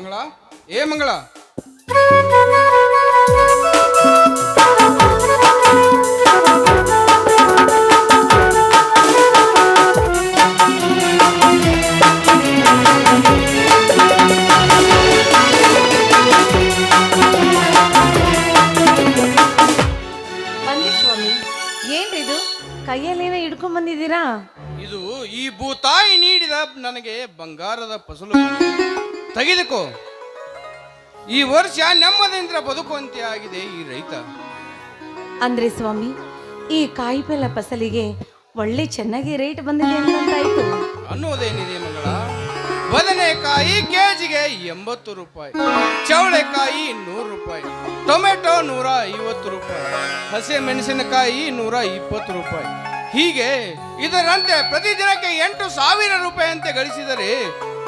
ಮಂಗಳ? ಏ ಮಂಗಳ? ಬನ್ನಿ ಸ್ವಾಮಿ. ಏನ್ರಿದು ಕೈಯಲ್ಲೇನೋ ಹಿಡ್ಕೊಂಡ್ ಬಂದಿದ್ದೀರಾ? ಇದು ಈ ಭೂತಾಯಿ ನೀಡಿದ ನನಗೆ ಬಂಗಾರದ ಫಸಲು ತೆಗೆದುಕೋ. ಈ ವರ್ಷ ನೆಮ್ಮದಿಯಿಂದ ಬದುಕುವಂತೆ ಆಗಿದೆ ಈ ರೈತ. ಅಂದ್ರೆ ಸ್ವಾಮಿ ಈ ಕಾಯಿಪಲ್ಯ ಫಸಲಿಗೆ ಒಳ್ಳೆ ಚೆನ್ನಾಗಿ ರೇಟ್ ಬಂದಿದೆ ಅನ್ನೋದೇನಿದೆ ಮಂಗಳ? ಬದನೆಕಾಯಿ ಕೆಜಿಗೆ ಎಂಬತ್ತು ರೂಪಾಯಿ ಚವಳೆಕಾಯಿ ನೂರು ರೂಪಾಯಿ ಟೊಮೆಟೊ ನೂರ ಐವತ್ತು ರೂಪಾಯಿ ಹಸಿ ಮೆಣಸಿನಕಾಯಿ ನೂರ ಇಪ್ಪತ್ತು ರೂಪಾಯಿ. ಹೀಗೆ ಇದರಂತೆ ಪ್ರತಿದಿನಕ್ಕೆ ಎಂಟು ಸಾವಿರ ರೂಪಾಯಿ ಅಂತೆ ಗಳಿಸಿದರೆ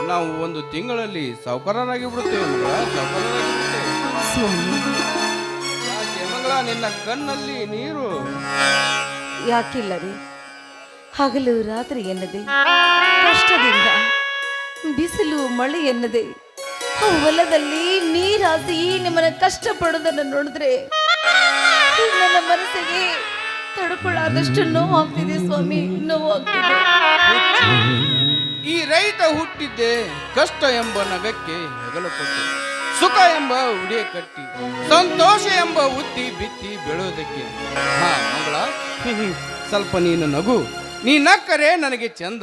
ನಾವು ಒಂದು ತಿಂಗಳಲ್ಲಿ ಸಾವುಕಾರರಾಗಿ ಬಿಡುತ್ತೇವೆ ಮಂಗಳ ನಿನ್ನ ಕಣ್ಣಲ್ಲಿ ನೀರು? ಯಾಕಿಲ್ಲ ರೀ? ಹಗಲು ರಾತ್ರಿ ಎನ್ನದೆ ಕಷ್ಟದಿಂದ ಬಿಸಿಲು ಮಳೆ ಎನ್ನದೆ ಹೊಲದಲ್ಲಿ ನೀರಾಸಿ ನಿಮ್ಮನ್ನ ಕಷ್ಟಪಡೋದನ್ನು ನೋಡಿದ್ರೆ ನನ್ನ ಮನಸ್ಸಿಗೆ ತಡ್ಕೊಳ್ಳಾದಷ್ಟು ನೋವಾಗ್ತಿದೆ ಸ್ವಾಮಿ ನೋವಾಗ್ತಿದೆ. ಈ ರೈತ ಹುಟ್ಟಿದ್ದೆ ಕಷ್ಟ ಎಂಬ ನಗಕ್ಕೆ ಹೆಗಲು ಕೊಟ್ಟು ಸುಖ ಎಂಬ ಉಡಿಯ ಕಟ್ಟಿ ಸಂತೋಷ ಎಂಬ ಉತ್ತಿ ಬಿತ್ತಿ ಬೆಳೆಯೋದಕ್ಕೆ. ಹಾ ಮಂಗಳ ಸ್ವಲ್ಪ ನೀನು ನಗು. ನೀ ನಕ್ಕರೆ ನನಗೆ ಚಂದ.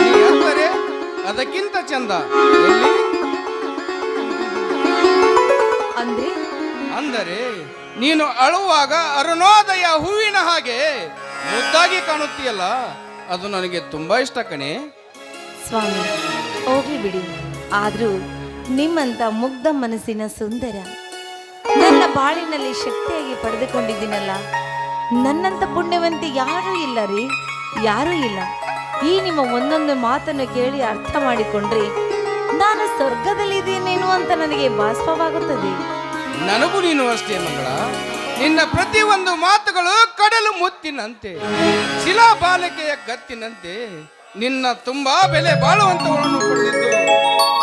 ನೀ ಅದಕ್ಕಿಂತ ಚಂದ. ಎಲ್ಲಿ? ಅಂದರೆ ನೀನು ಅಳುವಾಗ ಅರುಣೋದಯ ಹೂವಿನ ಹಾಗೆ ಮುದ್ದಾಗಿ ಕಾಣುತ್ತೀಯಲ್ಲ, ಅದು ನನಗೆ ತುಂಬಾ ಇಷ್ಟ ಕಣೆ. ಸ್ವಾಮಿ, ಹೋಗಿ ಬಿಡಿ. ಆದ್ರೂ ನಿಮ್ಮಂತ ಮುಗ್ಧ ಮನಸ್ಸಿನ ಸುಂದರ, ನನ್ನ ಬಾಳಿನಲ್ಲಿ ಶಕ್ತಿಯಾಗಿ ಪಡೆದುಕೊಂಡಿದ್ದೀನಲ್ಲ, ನನ್ನಂತ ಪುಣ್ಯವಂತಿ ಯಾರೂ ಇಲ್ಲ ರೀ, ಯಾರೂ ಇಲ್ಲ. ಈ ನಿಮ್ಮ ಒಂದೊಂದು ಮಾತನ್ನು ಕೇಳಿ ಅರ್ಥ ಮಾಡಿಕೊಂಡ್ರೆ, ನಾನು ಸ್ವರ್ಗದಲ್ಲಿದ್ದೇನೇನು ಅಂತ ನನಗೆ ಭಾಸ್ಪವಾಗುತ್ತದೆ ನನಗೂ ನೀನು ಅಷ್ಟೇ ಮಂಗಳ. ನಿನ್ನ ಪ್ರತಿಯೊಂದು ಮಾತುಗಳು ಕಡಲು ಮುತ್ತಿನಂತೆ. ಶಿಲಾ ಬಾಲಕೆಯ ಗತ್ತಿನಂತೆ ನಿನ್ನ ತುಂಬಾ ಬೆಲೆ ಬಾಳುವಂತವರನ್ನು ಪಡೆದಿದ್ದು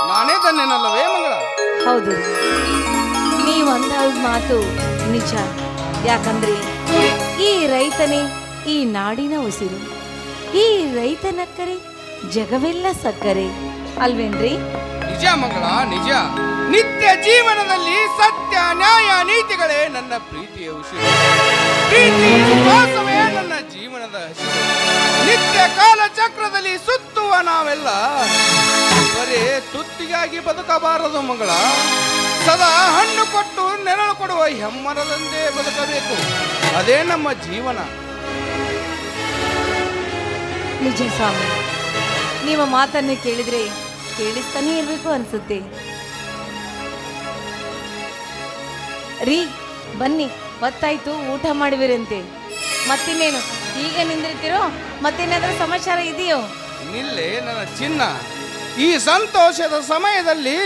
ನಾನೇ ತನ್ನೇನಲ್ಲವೇ ಮಂಗಳ? ಹೌದು. ನೀವಂತ ನೀವು ಅಂದ ಮಾತು ನಿಜ. ಯಾಕಂದ್ರೆ ಈ ರೈತನೇ ಈ ನಾಡಿನ ಉಸಿರು. ಈ ರೈತನಕ್ಕರೆ ಜಗವೆಲ್ಲ ಸಕ್ಕರೆ. ಅಲ್ವೇನ್ರಿ? ನಿಜ ಮಂಗಳ ನಿಜ. ನಿತ್ಯ ಜೀವನದಲ್ಲಿ ಸತ್ಯ ನನ್ನ ಪ್ರೀತಿಯ ಉಸಿರು. ಪ್ರೀತಿ ವಿಶ್ವಾಸವೇ ನನ್ನ ಜೀವನದ ಹಸಿರು. ನಿತ್ಯ ಕಾಲ ಚಕ್ರದಲ್ಲಿ ಸುತ್ತುವ ನಾವೆಲ್ಲ. ಬರೇ ತುತ್ತಿಗಾಗಿ ಬದುಕಬಾರದು ಮಗಳ. ಸದಾ ಹಣ್ಣು ಕೊಟ್ಟು ನೆರಳು ಕೊಡುವ ಹೆಮ್ಮರದಂತೆ ಬದುಕಬೇಕು. ಅದೇ ನಮ್ಮ ಜೀವನ. ನಿಜ ಸ್ವಾಮಿ. ನಿಮ್ಮ ಮಾತನ್ನು ಕೇಳಿದ್ರೆ ಕೇಳಿಸ್ತಾನೆ ಇರಬೇಕು ಅನ್ಸುತ್ತೆ. ರೀ ಬನ್ನಿ ಹೊತ್ತಾಯ್ತು ಊಟ ಮಾಡುವಿರಂತೆ ಮತ್ತಿನ್ನೇನು ಈಗ ನಿಂದಿರ್ತೀರೋ ಮತ್ತೇನಾದ್ರೂ ಸಮಾಚಾರ ಇದೆಯೋ? ನಿಲ್ಲೆ ನನ್ನ ಚಿನ್ನ. ಈ ಸಂತೋಷದ ಸಮಯದಲ್ಲಿ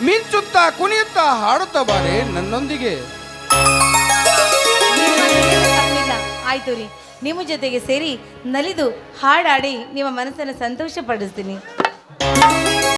ಮಿಂಚುತ್ತಾ ಕುಣಿಯುತ್ತಾ ಹಾಡುತ್ತಾ ಬಾರೆ ನನ್ನೊಂದಿಗೆ. ತಪ್ಪಿಲ್ಲ. ಆಯ್ತು ರೀ ನಿಮ್ಮ ಜೊತೆಗೆ ಸೇರಿ ನಲಿದು ಹಾಡಾಡಿ ನಿಮ್ಮ ಮನಸ್ಸನ್ನು ಸಂತೋಷ ಪಡಿಸ್ತೀನಿ